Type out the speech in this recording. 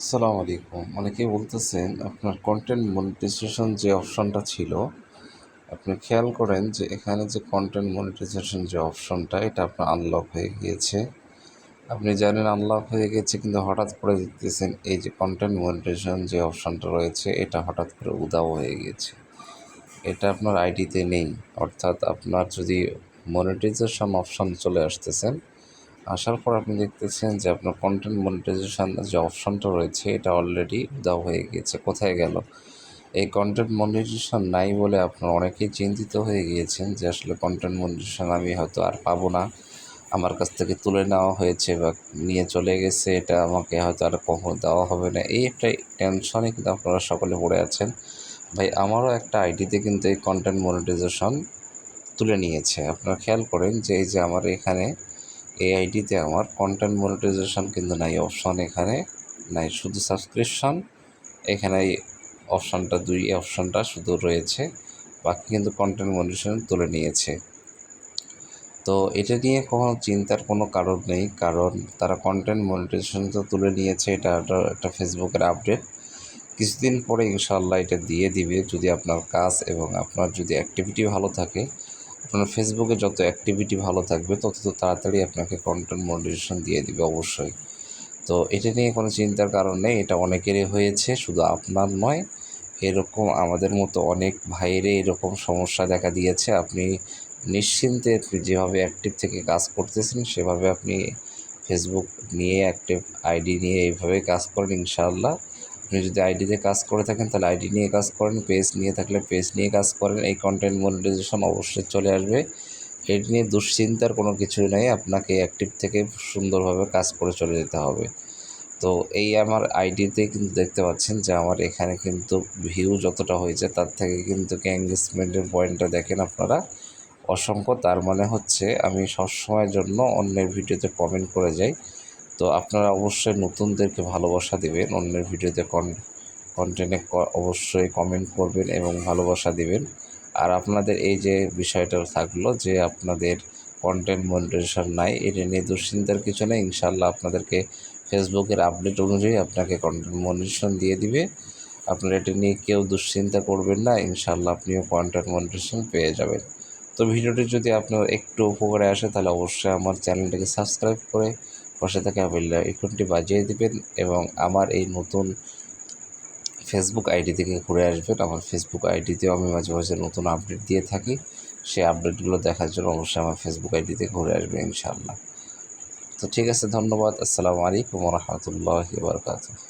আসসালামু আলাইকুম। অনেকেই বলতেছেন আপনার কন্টেন্ট মনিটাইজেশন যে অপশনটা ছিল, আপনি খেয়াল করেন যে এখানে যে কন্টেন্ট মনিটাইজেশন যে অপশনটা এটা আপনার আনলক হয়ে গিয়েছে। আপনি জানেন আনলক হয়ে গেছে কিন্তু হঠাৎ করে দেখতেছেন এই যে কন্টেন্ট মনিটাইজেশন যে অপশনটা রয়েছে, এটা হঠাৎ করে উদাও হয়ে গিয়েছে। এটা আপনার আইডিতে নেই। অর্থাৎ আপনার যদি মনিটাইজেশন অপশন চলে আসতেছেন আসার পর আপনি দেখতেছেন যে আপনার কন্টেন্ট মনিটাইজেশন যে অপশনটা রয়েছে, এটা অলরেডি উদাও হয়ে গিয়েছে। কোথায় গেল? এই কন্টেন্ট মনিটাইজেশন নাই বলে আপনার অনেকেই চিন্তিত হয়ে গিয়েছেন যে আসলে কন্টেন্ট মনিটাইজেশন আমি হয়তো আর পাবো না। আমার কাছ থেকে তুলে নেওয়া হয়েছে বা নিয়ে চলে গেছে, এটা আমাকে হয়তো আর কখনো দেওয়া হবে না। এই একটা টেনশনে কিন্তু আপনারা সকলে পড়ে আছেন। ভাই, আমারও একটা আইডিতে কিন্তু এই কন্টেন্ট মনিটাইজেশন তুলে নিয়েছে। আপনারা খেয়াল করেন যে এই যে আমার এখানে এই আইডিতে আমার কন্টেন্ট মনিটাইজেশন কিন্তু নাই অপশন এখানে নাই, শুধু সাবস্ক্রিপশন এখানে এই অপশানটা দুই অপশানটা শুধু রয়েছে, বাকি কিন্তু কন্টেন্ট মনিটাইজেশন তুলে নিয়েছে। তো এটা নিয়ে কোনো চিন্তার কোনো কারণ নেই, কারণ তারা কন্টেন্ট মনিটাইজেশন তো তুলে নিয়েছে, এটা একটা ফেসবুকের আপডেট কিছুদিন পরে ইনশাল্লাহ এটা দিয়ে দিবে, যদি আপনার কাজ এবং আপনার যদি অ্যাক্টিভিটি ভালো থাকে আপনার ফেসবুকে যত অ্যাক্টিভিটি ভালো থাকবে, তত তো তাড়াতাড়ি আপনাকে কন্টেন্ট মনিটাইজেশন দিয়ে দিবে অবশ্যই। তো এটা নিয়ে কোনো চিন্তার কারণ নেই, এটা অনেকেরই হয়েছে, শুধু আপনার নয়, এরকম আমাদের মতো অনেক ভাইয়েরই এরকম সমস্যা দেখা দিয়েছে। আপনি নিশ্চিন্তে যেভাবে অ্যাক্টিভ থেকে কাজ করতেছেন, সেভাবে আপনি ফেসবুক নিয়ে অ্যাক্টিভ আইডি নিয়ে এইভাবে কাজ করেন, ইনশাআল্লাহ। আপনি যদি আইডিতে কাজ করে থাকেন, তাহলে আইডি নিয়ে কাজ করেন পেজ নিয়ে থাকলে পেজ নিয়ে কাজ করেন। এই কন্টেন্ট মনিটাইজেশন অবশ্যই চলে আসবে। এটি নিয়ে দুশ্চিন্তার কোনো কিছুই নেই, আপনাকে অ্যাক্টিভ থেকে সুন্দরভাবে কাজ করে চলে যেতে হবে। তো এই আমার আইডিতে কিন্তু দেখতে পাচ্ছেন যে আমার এখানে কিন্তু ভিউ যতটা হয়েছে, তার থেকে কিন্তু এঙ্গেজমেন্টের পয়েন্টটা দেখেন আপনারা? অসংখ্য, তার মানে হচ্ছে আমি সবসময়ের জন্য অন্যের ভিডিওতে কমেন্ট করে যাই। তো আপনারা অবশ্যই নতুনদেরকে ভালোবাসা দেবেন, অন্যের ভিডিওতে কন্টেন্টে অবশ্যই কমেন্ট করবেন এবং ভালোবাসা দেবেন। আর আপনাদের এই যে বিষয়টা থাকল যে আপনাদের কন্টেন্ট মনিটাইজেশন নাই, এটা নিয়ে দুশ্চিন্তার কিছু নেই। ইনশাল্লাহ আপনাদেরকে ফেসবুকের আপডেট অনুযায়ী আপনাকে কন্টেন্ট মনিটাইজেশন দিয়ে দিবে। আপনারা এটা নিয়ে কেউ দুশ্চিন্তা করবেন না ইনশাল্লাহ আপনিও কন্টেন্ট মনিটাইজেশন পেয়ে যাবেন। তো ভিডিওটি যদি আপনার একটু উপকারে আসে তাহলে অবশ্যই আমার চ্যানেলটাকে সাবস্ক্রাইব করে পাশে থাকা বেল আইকনটি বাজিয়ে দিবেন এবং আমার এই নতুন ফেসবুক আইডি থেকে ঘুরে আসবেন। আমার ফেসবুক আইডিতেও আমি মাঝে মাঝে নতুন আপডেট দিয়ে থাকি। সেই আপডেটগুলো দেখার জন্য অবশ্যই আমার ফেসবুক আইডিতে ঘুরে আসবে ইনশাআল্লাহ। তো ঠিক আছে, ধন্যবাদ। আসসালামু আলাইকুম রহমতুল্লাহ বারকাতুহ।